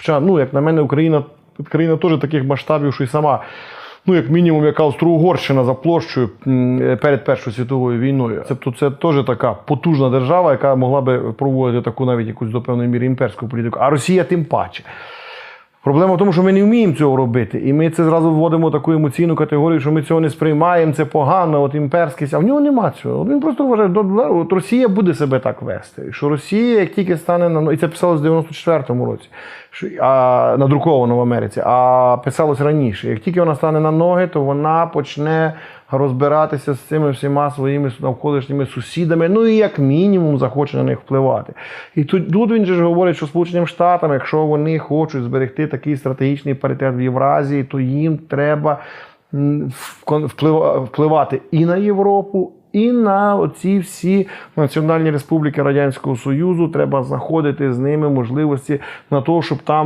Хоча, ну, як на мене, Україна, країна теж таких масштабів, що й сама, ну, як мінімум, як Австро-Угорщина за площею перед Першою світовою війною. Тобто це теж така потужна держава, яка могла би проводити таку навіть якусь до певної міри імперську політику. А Росія тим паче. Проблема в тому, що ми не вміємо цього робити. І ми це зразу вводимо в таку емоційну категорію, що ми цього не сприймаємо, це погано, от імперськість. А в нього нема цього. Він просто вважає, «Да, да, от Росія буде себе так вести. Що Росія, як тільки стане на і це писалось в 94-му році, що, а, надруковано в Америці, а писалось раніше. Як тільки вона стане на ноги, то вона почне розбиратися з цими всіма своїми навколишніми сусідами, ну і як мінімум захоче на них впливати. І тут, тут він же ж говорить, що Сполученим Штатам, якщо вони хочуть зберегти такий стратегічний паритет в Євразії, то їм треба впливати і на Європу. І на оці всі національні республіки Радянського Союзу треба знаходити з ними можливості на те, щоб там